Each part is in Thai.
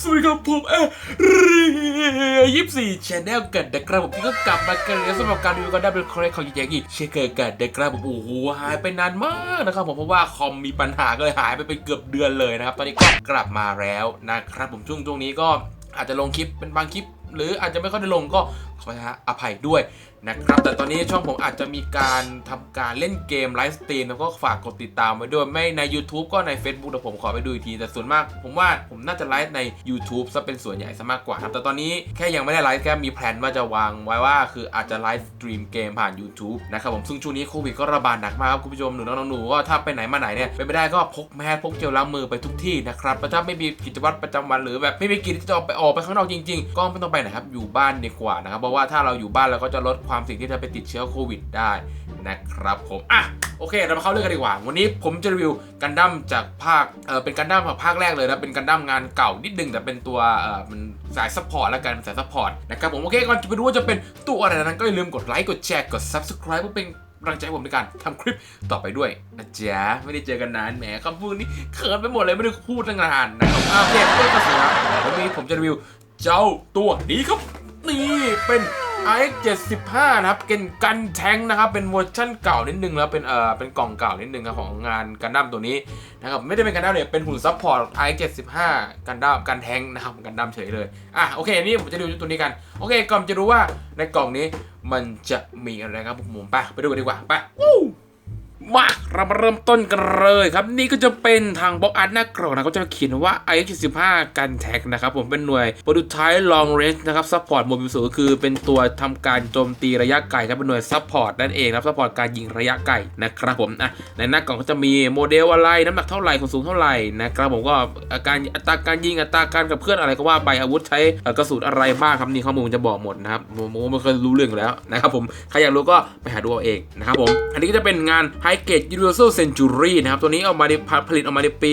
สวัสดีครับผมเอรียี่สี่ชแนลกันนะครับผมที่ก็กลับมากันแล้วสำหรับการรีวิวกันได้เป็นครั้งของยังอีกเช่นเคยกันนะครับผมโอ้โหหายไปนานมากนะครับผมเพราะว่าคอมมีปัญหาก็เลยหายไปเป็นเกือบเดือนเลยนะครับตอนนี้ก็กลับมาแล้วนะครับผมช่วงช่วงนี้ก็อาจจะลงคลิปเป็นบางคลิป หรืออาจจะไม่ค่อยได้ลงก็ขออภัยด้วย นะครับ แต่ตอนนี้ช่องผมอาจจะมีการทำการเล่นเกมไลฟ์สตรีมแล้วก็ฝากกดติดตามไว้ด้วย ไม่ใน YouTube ก็ใน Facebook เดี๋ยวผมขอไปดูอีกที แต่ส่วนมาก ผมว่าผมน่าจะไลฟ์ใน YouTube ซะเป็นส่วนใหญ่ซะมากกว่าครับ แต่ตอนนี้แค่ยังไม่ได้ไลฟ์แค่มีแผนว่าจะวางไว้ว่า คืออาจจะไลฟ์สตรีมเกมผ่าน YouTube นะครับผมซึ่งช่วงนี้โควิดก็ระบาดหนักมากครับคุณผู้ชมหนูน้องๆหนูก็ถ้าไปไหนมาไหนเนี่ยเป็นไม่ได้ก็พกแมสพกเจลล้างมือไปทุกที่นะครับแล้วถ้าไม่มีกิจวัตรประจำวันหรือแบบไม่มีกิจที่จะออกไปออกไปข้างนอกจริง ๆ ก็ไม่ต้องไปไหนครับอยู่บ้านดีกว่านะครับเพราะว่าถ้าเราอยู่บ้านเราก็จะลดความความเสี่ยงที่จะไปติดเชื้อโควิดได้นะครับผมอะโอเค เรามาเข้าเรื่องกันดีกว่า วันนี้ผมจะรีวิวกันดั้มจากภาคเออเป็นกันดั้มภาคแรกเลยนะเป็นกันดั้มงานเก่านิดนึงแต่เป็นตัวเออมันสายซัพพอร์ตแล้วกันสายซัพพอร์ตนะครับผมโอเคก่อนจะไปดูว่าจะเป็นตัวอะไรนั้นก็อย่าลืมกดไลค์กดแชร์กด subscribe เพื่อเป็นกำลังใจผมในการทำคลิปต่อไปด้วยนะจ๊ะไม่ได้เจอกันนานแหมคำพูดนี้เขินไปหมดเลยไม่ได้พูดตั้งนานนะครับโอเคเพื่อกระสือวันนี้ผมจะรีวิวเจ้าตัวนี้ครับ นี่เป็น i 75 นะครับเป็นกันแทงนะครับ เป็นเวอร์ชั่นเก่านิดนึงแล้วเป็นเอ่อเป็นกล่องเก่านิดนึงครับของงานกันดั้มตัวนี้นะครับไม่ได้เป็นกันดั้มเลยเป็นหุ่นซัพพอร์ต i 75 กันดั้มกันแทงนะครับกันดั้มเฉยเลยอะโอเคนี่ผมจะดูตัวนี้กันโอเคก่อนจะรู้ว่าในกล่องนี้มันจะมีอะไรครับผมไปไปดูกันดีกว่าไปวู้มา เรามาเริ่มต้นกันเลยครับ นี่ก็จะเป็นทางบล็อกอาร์ตหน้ากล่องนะเขาจะเขียนว่า i 7 5กันแท็กนะครับผมเป็นหน่วยโปรดุท้าย long range นะครับซัพพอร์ตโมบิลสูก็คือเป็นตัวทำการโจมตีระยะไกลครับเป็นหน่วยซัพพอร์ตนั่นเองครับซัพพอร์ตการยิงระยะไกลนะครับผมอะในหน้ากล่องก็จะมีโมเดลอะไรน้ำหนักเท่าไหร่ความสูงเท่าไหร่นะครับผมก็อาการอัตราการยิงอัตราการกับเคลื่อนอะไรก็ว่าไปอาวุธใช้กระสุนอะไรบ้างครับนี่ข้อมูลจะบอกหมดนะครับผมผมไม่เคยรู้เรื่องแล้วนะครับผมใครอยากรู้ก็ไปหาดูเอาเองนะครับผมอันนี้ก็จะเป็นงาน High Grade Universal Century นะครับ ตัวนี้เอามาในผลิตออกมาในปี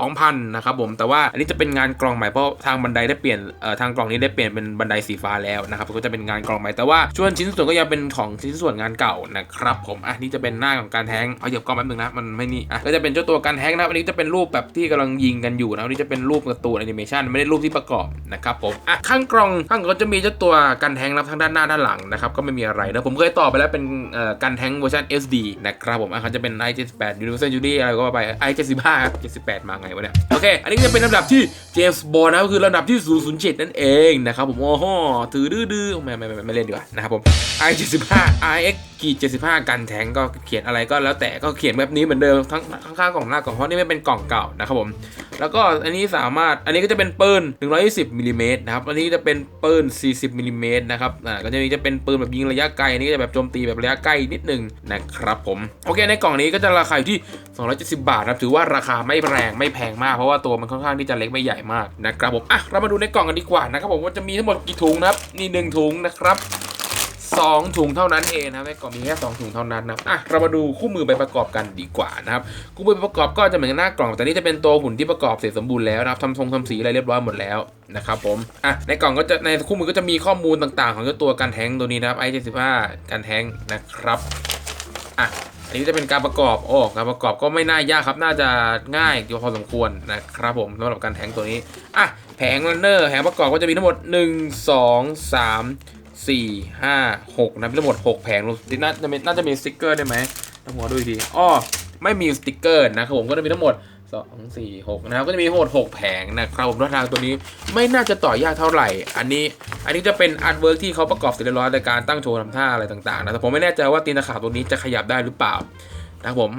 2000 นะครับผม แต่ว่าอันนี้จะเป็นงานกล่องใหม่ เพราะทางบันไดได้เปลี่ยนทางกล่องนี้ได้เปลี่ยนเป็นบันไดสีฟ้าแล้วนะครับก็จะเป็นงานกล่องใหม่ แต่ว่าช่วงชิ้นส่วนก็ยังเป็นของชิ้นส่วนงานเก่านะครับผม อะนี่จะเป็นหน้าของการแทงเอาหยียบกล้องแป๊บนึงนะ มันไม่นี่ อะ ก็จะเป็นเจ้าตัวการแทงนะครับอันนี้จะเป็นรูปแบบที่กำลังยิงกันอยู่นะอันนี้จะเป็นรูปการ์ตูนแอนิเมชันไม่ได้รูปที่ประกอบนะครับผม อะข้างกล่องข้างก็จะมีเจ้าตัวการแทงนะครับทั้งด้านหน้าด้านหลังนะครับ ก็ไม่มีอะไรนะ ผมเคยต่อไปแล้วเป็นการแทงเวอร์ชัน SD นะครับผมอะเขาจะเป็น i78 Universal Studio อะไรก็ว่าไป i75 ครับ75มาไงวะเนี่ย โอเค อันนี้จะเป็นลำดับที่เจมส์บอลนะก็คือลำดับที่ 007 นั่นเองนะครับผม โอ้โหถือดื้อๆไม่ไม่ไม่ไม่เล่นดีกว่านะครับผม i75 ix กีด75 กันแทงก็เขียนอะไรก็แล้วแต่ก็เขียนแบบนี้เหมือนเดิมทั้งข้างกล่องหน้ากล่องเพราะนี่ไม่เป็นกล่องเก่านะครับผม แล้วก็อันนี้สามารถอันนี้ก็จะเป็นปืน120มิลลิเมตรนะครับอันนี้จะเป็นปืน40มิลลิเมตรนะครับอ่าก็จะมีจะเป็นปืนแบบยิงระยะไกลอันนี้ก็จะแบบโจมตีแบบระยะใกล้นิดนึงนะครับผมโอเคในกล่องนี้ก็จะราคาอยู่ที่ 270 บาทนะครับถือว่าราคาไม่แรงไม่แพงมากเพราะว่าตัวมันค่อนข้างที่จะเล็กไม่ใหญ่มากนะครับผมอะเรามาดูในกล่องกันดีกว่านะครับผมว่าจะมีทั้งหมดกี่ถุงนะครับนี่หนึ่งถุงนะครับ สองถุงเท่านั้นเองนะครับในกล่องมีแค่สองถุงเท่านั้นนะอะเรามาดูคู่มือไปประกอบกันดีกว่านะครับคู่มือไปประกอบก็จะเหมือนกับหน้ากล่องแต่นี่จะเป็นตัวหุ่นที่ประกอบเสร็จสมบูรณ์แล้วนะครับทำทรงทำสีอะไรเรียบร้อยหมดแล้วนะครับผมอะในกล่องก็จะในคู่มือก็จะมีข้อมูลต่างๆ ของเจ้าตัวการแทงตัวนี้นะครับ i75 การแทงนะครับอะอันนี้จะเป็นการประกอบโอ้การประกอบก็ไม่น่ายากครับน่าจะง่ายอยู่พอสมควรนะครับผมสำหรับการแทงตัวนี้อะแผงรันเนอร์แผงประกอบก็จะมีทั้งหมด 1 2 3 สี่ห้าหกนะมีทั้งหมดหกแผงน่าจะมีน่าจะมีสติกเกอร์ได้ไหมต้องหัวดูอีกทีอ้อไม่มีสติกเกอร์นะครับผมก็จะมีทั้งหมดสองสี่หกนะครับก็จะมีทั้งหมดหกแผงนะครับผมแล้วทางตัวนี้ไม่น่าจะต่อยากเท่าไหร่ อันนี้อันนี้จะเป็นอาร์ตเวิร์กที่เขาประกอบเสร็จเรียบร้อยในการตั้งโชว์ทำท่าอะไรต่างๆนะแต่ผมไม่แน่ใจว่าตีนตะขาบตัวนี้จะขยับได้หรือเปล่านะครับผม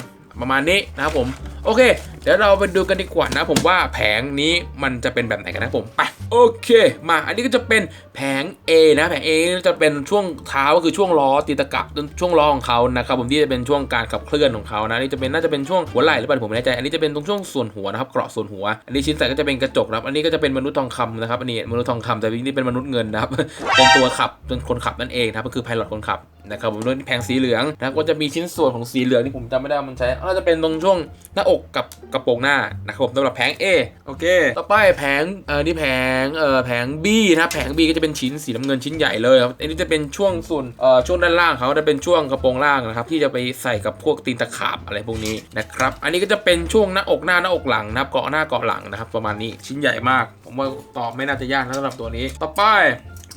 ประมาณนี้นะครับผม โอเค เดี๋ยวเราไปดูกันดีกว่านะผมว่าแผงนี้มันจะเป็นแบบไหนกันนะผมไป โอเค มาอันนี้ก็จะเป็นแผง A นะ แผง A จะเป็นช่วงเท้าก็คือช่วงล้อตีตะกับช่วงล้อของเขานะครับผมที่จะเป็นช่วงการขับเคลื่อนของเขานะนี่จะเป็นน่าจะเป็นช่วงหัวไหล่หรือเปล่าผมไม่แน่ใจ อันนี้จะเป็นตรงช่วงส่วนหัวนะครับเกราะส่วนหัว อันนี้ชิ้นใส่ก็จะเป็นกระจกนะครับ อันนี้ก็จะเป็นมนุษย์ทองคำนะครับ อันนี้มนุษย์ทองคำแต่นี่เป็นมนุษย์เงินนะครับ เป็นตัวขับเป็นคนขับนั่นเองนะครับก็คือไพลอตคนขับ นะครับผมโดยแผงสีเหลืองนะครับก็จะมีชิ้นส่วนของสีเหลืองที่ผมจำไม่ได้มันใช้น่าจะเป็นตรงช่วงหน้าอกกับกระโปรงหน้านะครับผมสำหรับแผง A โอเค ต่อไปแผงเออนี่แผงเออแผง B นะครับแผง B ก็จะเป็นชิ้นสีน้ำเงินชิ้นใหญ่เลยครับอันนี้จะเป็นช่วงส่วนเอ่อช่วงด้านล่างเขาจะเป็นช่วงกระโปรงล่างนะครับที่จะไปใส่กับพวกตีนตะขาบอะไรพวกนี้นะครับอันนี้ก็จะเป็นช่วงหน้าอกหน้าหน้าอกหลังนะครับเกาะหน้าเกาะหลังนะครับประมาณนี้ชิ้นใหญ่มาก ผมว่าตอบไม่น่าจะยากนะสำหรับตัวนี้ ต่อไป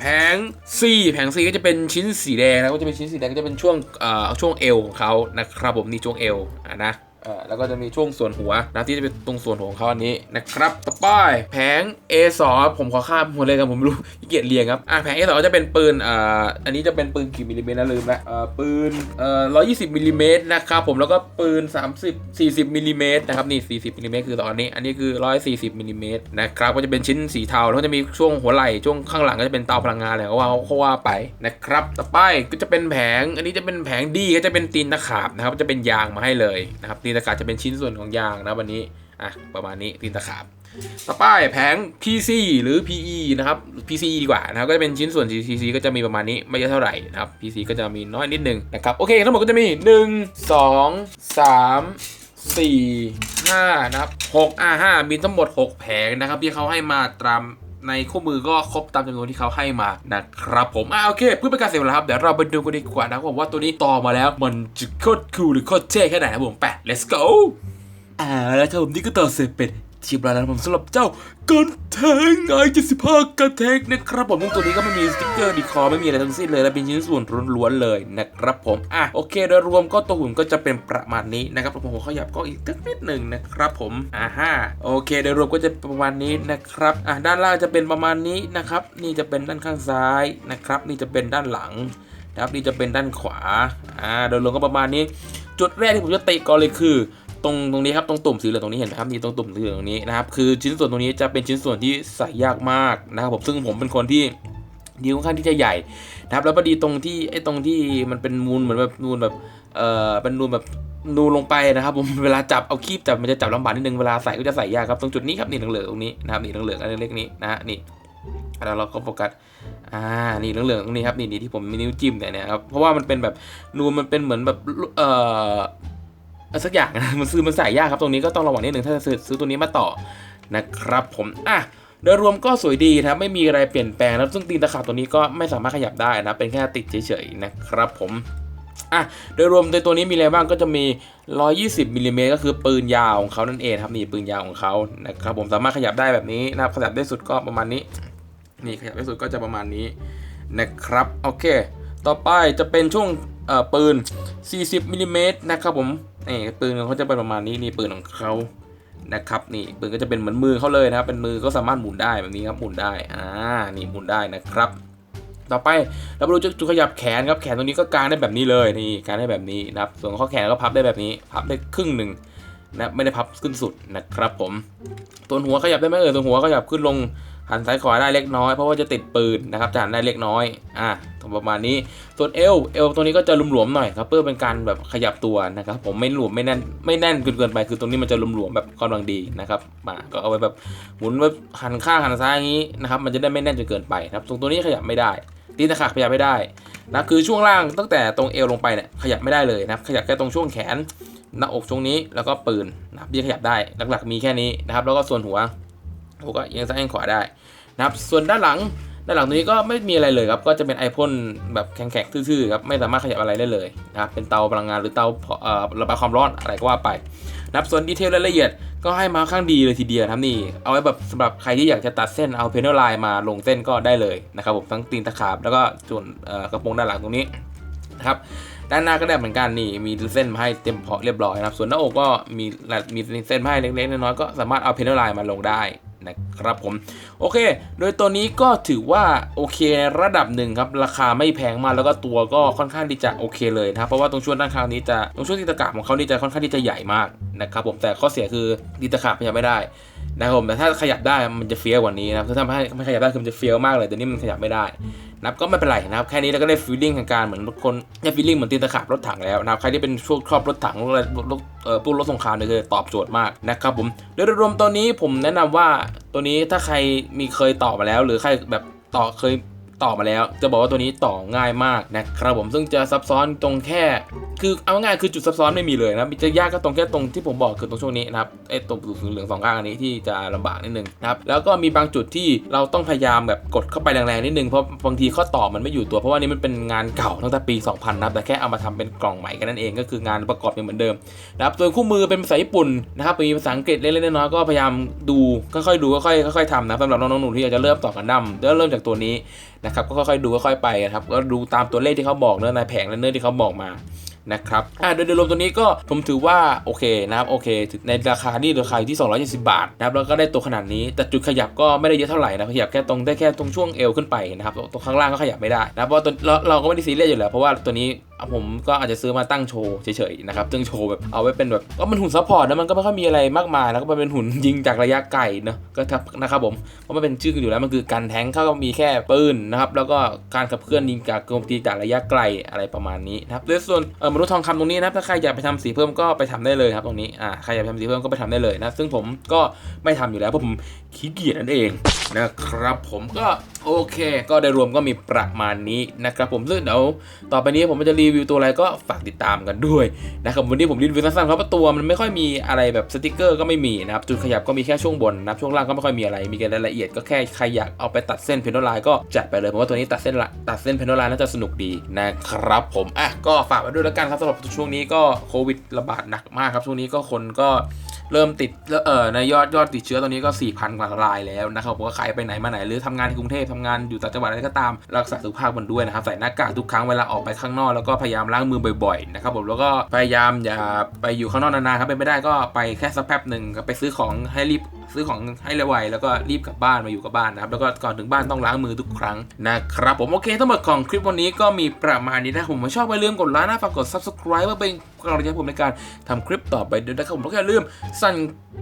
แผง C แผง C ก็จะเป็นชิ้นสีแดงนะก็จะเป็นชิ้นสีแดงก็จะเป็นช่วงเอ่อช่วงเอวของเขานะครับผมนี่ช่วงเอวนะ เออแล้วก็จะมีช่วงส่วนหัวนะที่จะเป็นตรงส่วนหัวของเขาอันนี้นะครับต่อไปแผง A2 ผมขอข้ามหมดเลยครับผมไม่รู้ขี้เกียจเรียงครับอะแผง A2 จะเป็นปืนอ่าอันนี้จะเป็นปืนกี่มิลลิเมตรนะลืมละเอ่อปืนเอ่อ120มิลลิเมตรนะครับผมแล้วก็ปืน 30 40มิลลิเมตรนะครับนี่40มิลลิเมตรคือตอนนี้ อันนี้คือ 140มิลลิเมตรนะครับก็จะเป็นชิ้นสีเทาแล้วก็จะมีช่วงหัวไหล่ช่วงข้างหลังก็จะเป็นเตาพลังงานอะไรก็ว่าเขาว่าไปนะครับต่อไปก็จะเป็นแผง อันนี้จะเป็นแผงดีก็จะเป็นตีนตะขาบนะครับจะเป็นยางมาให้เลยนะครับตีนตะขาบจะเป็นชิ้นส่วนของยางนะวันนี้อะประมาณนี้ตีนตะขาบต่อไปแผง PC หรือ PE นะครับ PC ดีกว่านะครับก็จะเป็นชิ้นส่วน PC ก็จะมีประมาณนี้ไม่เยอะเท่าไหร่นะครับ PC ก็จะมีน้อยนิดนึงนะครับโอเคทั้งหมดก็จะมี 1 2 3 4 5นะครับ6อ่า5มีทั้งหมด 6 แผงนะครับที่เขาให้มาตาม ในคู่มือก็ครบตามจำนวนที่เขาให้มานะครับผมอ่าโอเคเพื่อเป็นการเสียเวลาครับเดี๋ยวเราไปดูกันดีกว่านะครับผมว่าตัวนี้ต่อมาแล้วมันจะโคตรคูลหรือโคตรเท่แค่ไหนนะครับผมไป let's go อ่าแล้วครับผมนี่ก็ต่อเสร็จเป็น ทีมราแล้วผมสำหรับเจ้ากันแทงไอเจ็ดสิบห้ากันแทงนะครับผมตัวนี้ก็ไม่มีสติ๊กเกอร์ดีคอไม่มีอะไรทั้งสิ้นเลยและเป็นชิ้นส่วนล้วนๆเลยนะครับผมอะโอเคโดยรวมก็ตัวหุ่นก็จะเป็นประมาณนี้นะครับผมขยับก็อีกสักนิดหนึ่งนะครับผมอ่าฮะโอเคโดยรวมก็จะประมาณนี้นะครับอะด้านล่างจะเป็นประมาณนี้นะครับนี่จะเป็นด้านข้างซ้ายนะครับนี่จะเป็นด้านหลังนะครับนี่จะเป็นด้านขวาอ่าโดยรวมก็ประมาณนี้ จุดแรกที่ผมจะติก่อนเลยคือ ตรงตรงนี้ครับตรงตุ่มสีเหลืองตรงนี้เห็นไหมครับนี่ตรงตุ่มสีเหลืองตรงนี้นะครับคือชิ้นส่วนตรงนี้จะเป็นชิ้นส่วนที่ใส่ยากมากนะครับผมซึ่งผมเป็นคนที่นิ้วค่อนข้างที่จะใหญ่นะครับแล้วพอดีตรงที่ไอ้ตรงที่มันเป็นนูนเหมือนแบบนูนแบบเอ่อเป็นนูนแบบนูนลงไปนะครับผมเวลาจับเอาคีบจับมันจะจับลำบากนิดนึงเวลาใส่ก็จะใส่ยากครับตรงจุดนี้ครับนี่เหลืองๆตรงนี้นะครับนี่เหลืองๆอันเล็กๆนี้นะฮะนี่แล้วเราก็โฟกัส อ่า นี่เหลืองๆตรงนี้ครับ นี่นี่ที่ผมมีนิ้วจิ้มเนี่ยนะครับ เพราะว่ามันเป็นแบบนูนมันเป็นเหมือนแบบ เอ่อ สักอย่างนะมันซื้อมันใส่ยากครับตรงนี้ก็ต้องระวังนิดหนึ่งถ้าจะซื้อซื้อตัวนี้มาต่อนะครับผมอะโดยรวมก็สวยดีนะครับไม่มีอะไรเปลี่ยนแปลงนะซึ่งตีนตะขาบตัวนี้ก็ไม่สามารถขยับได้นะเป็นแค่ติดเฉยๆนะครับผมอะโดยรวมในตัวนี้มีอะไรบ้างก็จะมี 120มิลลิเมตรก็คือปืนยาวของเขานั่นเองครับนี่ปืนยาวของเขานะครับผมสามารถขยับได้แบบนี้นะครับขยับได้สุดก็ประมาณนี้ นี่ขยับได้สุดก็จะประมาณนี้นะครับโอเค ต่อไปจะเป็นช่วง อ่อปืน 40มิลลิเมตรนะครับผมนี่ปืนเขาจะเป็นประมาณนี้นี่ปืนของเขานะครับนี่ปืนก็จะเป็นเหมือนมือเขาเลยนะครับเป็นมือก็สามารถหมุนได้แบบนี้ครับหมุนได้อ่านี่หมุนได้นะครับ ต่อไปเรามาดูจุดขยับแขนครับแขนตรงนี้ก็กางได้แบบนี้เลยนี่กางได้แบบนี้นะครับ ส่วนข้อแขนก็พับได้แบบนี้ พับได้ครึ่งหนึ่งนะไม่ได้พับขึ้นสุดนะครับผมส่วหัวขยับได้ไหมเออส่วหัวขยับขึ้นลง หันซ้ายขวาได้เล็กน้อย เพราะว่าจะติดปืนนะครับจะหันได้เล็กน้อยอะประมาณนี้ส่วนเอวเอวตัวนี้ก็จะหลวมๆหน่อยครับเพื่อเป็นการแบบขยับตัวนะครับ ผมไม่หลวมไม่แน่นไม่แน่นเกินเกินไป คือตรงนี้มันจะหลวมๆแบบกำลังดีนะครับมาก็เอาไว้แบบหมุนแบบหันข้างหันซ้ายอย่างนี้นะครับมันจะได้ไม่แน่นจนเกินไปนะครับตรงตัวนี้ขยับไม่ได้ตีนตะขาบขยับไม่ได้นะคือช่วงล่างตั้งแต่ตรงเอวลงไปเนี่ยขยับไม่ได้เลยนะครับขยับแค่ตรงช่วงแขนหน้าอกช่วงนี้แล้วก็ปืนนะพี่ขยับได้หลักๆมีแค่นี้นะครับ แล้วก็ส่วนหัวหัวก็เอียงซ้ายเอียงขวาได้ นะครับส่วนด้านหลังด้านหลังตัวนี้ก็ไม่มีอะไรเลยครับก็จะเป็นไอพ่นแบบแข็งๆทื่อๆครับไม่สามารถขยับอะไรได้เลยนะครับเป็นเตาพลังงานหรือเตาระบายความร้อนอะไรก็ว่าไปนะครับส่วนดีเทลรายละเอียดก็ให้มาข้างดีเลยทีเดียวนะครับนี่เอาไว้แบบสำหรับใครที่อยากจะตัดเส้นเอาเพนเนอร์ไลน์มาลงเส้นก็ได้เลยนะครับผมทั้งตีนตะขาบแล้วก็ส่วนกระโปรงด้านหลังตรงนี้นะครับด้านหน้าก็ได้เหมือนกันนี่มีเส้นมาให้เต็มเพาะเรียบร้อยนะครับส่วนหน้าอกก็มีมีเส้นมาให้เล็กๆน้อยๆก็สามารถเอาเพนเนอร์ไลน์มาลงได้ นะครับผม โอเค โดยตัวนี้ก็ถือว่าโอเคระดับหนึ่งครับ ราคาไม่แพงมากแล้วก็ตัวก็ค่อนข้างที่จะโอเคเลยนะครับเพราะว่าตรงช่วงด้านข้างนี้จะตรงช่วงที่ตะกาบของเขานี่จะค่อนข้างที่จะใหญ่มากนะครับผมแต่ข้อเสียคือดีตะขาบขยับไม่ได้นะครับผมแต่ถ้าขยับได้มันจะเฟี้ยวกว่านี้นะถ้าทำให้ไม่ขยับได้คือมันจะเฟี้ยวมากเลยแต่นี่มันขยับไม่ได้ นะครับก็ไม่เป็นไรนะครับแค่นี้เราก็ได้ฟีลลิ่งของการเหมือนรถคนได้ฟีลลิ่งเหมือนตีนตะขาบรถถังแล้วนะครับใครที่เป็นช่วงครอบรถถังรถรถเอ่อพวกรถสงครามเนี่ยคือตอบโจทย์มากนะครับผมโดยรวมตัวนี้ผมแนะนำว่าตัวนี้ถ้าใครมีเคยต่อมาแล้ว หรือใครแบบต่อเคย ต่อมาแล้ว จะบอกว่าตัวนี้ต่อง่ายมากนะครับผมซึ่งจะซับซ้อนตรงแค่ คือเอาง่ายคือจุดซับซ้อนไม่มีเลยนะจะยากก็ตรงแค่ตรงที่ผมบอกคือตรงช่วงนี้นะครับไอ้ตรงสีเหลืองสองข้างอันนี้ที่จะลำบากนิดนึงนะครับแล้วก็มีบางจุดที่เราต้องพยายามแบบกดเข้าไปแรงๆนิดนึงเพราะบางทีข้อต่อมันไม่อยู่ตัวเพราะว่านี่มันเป็นงานเก่าตั้งแต่ปี 2000นะครับแต่แค่เอามาทำเป็นกล่องใหม่กันนั่นเองก็คืองานประกอบยังเหมือนเดิมนะครับส่วนคู่มือเป็นภาษาญี่ปุ่นนะครับมีภาษาอังกฤษเล็กๆน้อยๆก็พยายามดูค่อยๆดูค่อยๆค่อยๆทำนะสำหรับน้องๆหนูที่อยากจะเริ่มต่อกันดั้มเริ่มจากตัวนี้ นะครับก็ค่อยๆดูค่อยๆไปนะครับก็ดูตามตัวเลขที่เขาบอกเนื้อในแผงและเนื้อที่เขาบอกมานะครับอ่าโดยรวมตัวนี้ก็ผมถือว่าโอเคนะครับโอเค ในราคาที่ราคาอยู่ที่ 270 บาทนะครับแล้วก็ได้ตัวขนาดนี้ แต่จุดขยับก็ไม่ได้เยอะเท่าไหร่นะขยับแค่ตรงได้แค่ตรงช่วงเอวขึ้นไปนะครับตรงข้างล่างก็ขยับไม่ได้นะเพราะตัวเราเราก็ไม่ได้ซีเรียสอยู่แล้วเพราะว่าตัวนี้ ผมก็อาจจะซื้อมาตั้งโชว์เฉยๆนะครับซึ่งโชว์แบบเอาไว้เป็นแบบก็มันหุ่นซัพพอร์ตนะมันก็ไม่ค่อยมีอะไรมากมาย แล้วก็มันเป็นหุ่นยิงจากระยะไกลเนอะก็ทับนะครับผมเพราะมันเป็นชื่ออยู่แล้วมันคือการแทงเขาก็มีแค่ปืนนะครับแล้วก็การขับเคลื่อนยิงจากโจมตีจากระยะไกลอะไรประมาณนี้นะครับโดยส่วนเออมนุษย์ทองคำตรงนี้นะครับถ้าใครอยากไปทำสีเพิ่มก็ไปทำได้เลยครับตรงนี้อ่าใครอยากทำสีเพิ่มก็ไปทำได้เลยนะซึ่งผมก็ไม่ทำอยู่แล้วเพราะผมขี้เกียจนั่นเอง นะครับผมก็โอเค ก็โดยรวมก็มีประมาณนี้นะครับผมซึ่งเดี๋ยวต่อไปนี้ผมจะรีวิวตัวอะไรก็ฝากติดตามกันด้วยนะครับวันนี้ผมรีวิวสั้นๆเพราะว่าตัวมันไม่ค่อยมีอะไรแบบสติกเกอร์ก็ไม่มีนะครับจุดขยับก็มีแค่ช่วงบนนะครับช่วงล่างก็ไม่ค่อยมีอะไรมีแค่รายละเอียดก็แค่ใครอยากเอาไปตัดเส้นเพนโนไลน์ก็จัดไปเลยผมว่าตัวนี้ตัดเส้นละตัดเส้นเพนโนไลน์น่าจะสนุกดีนะครับผมอะก็ฝากไว้ด้วยแล้วกันครับสำหรับช่วงนี้ก็โควิดระบาดหนักมากครับช่วงนี้ก็คนก็ เริ่มติดเออในยอดยอดติดเชื้อตอนนี้ก็ 4,000 กว่ารายแล้วนะครับผมก็ใครไปไหนมาไหนหรือทำงานในกรุงเทพทำงานอยู่ต่างจังหวัดอะไรก็ตามรักษาสุขภาพมันด้วยนะครับใส่หน้ากากทุกครั้งเวลาออกไปข้างนอกแล้วก็พยายามล้างมือบ่อยๆนะครับผมแล้วก็พยายามอย่าไปอยู่ข้างนอกนานๆครับเป็นไม่ได้ก็ไปแค่สักแป๊บหนึ่งก็ไปซื้อของให้รีบซื้อของให้ไวแล้วก็รีบกลับบ้านมาอยู่กับบ้านนะครับแล้วก็ก่อนถึงบ้านต้องล้างมือทุกครั้งนะครับผมโอเคทั้งหมดของคลิปวันนี้ก็มีประมาณนี้นะผมชอบอย่ลืมกดไลค์นะฝากกด subscribe เพื่อเป็น กำลังใจให้ผมในการทำคลิปต่อไปด้วยนะครับผมแล้วก็อย่าลืมสั่น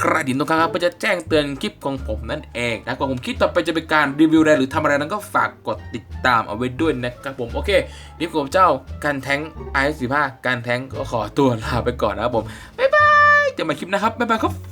กระดิ่งตรงกลางครับเพื่อจะแจ้งเตือนคลิปของผมนั่นเองนะกว่าผมคลิปต่อไปจะเป็นการรีวิวอะไรหรือทำอะไรนั้นก็ฝากกดติดตามเอาไว้ด้วยนะครับผมโอเคนี่ผมเจ้าการแทงไอสิบห้าการแทงก็ขอตัวลาไปก่อนนะครับผมบ๊ายบายเจอกันใหม่คลิปนะครับบ๊ายบายครับ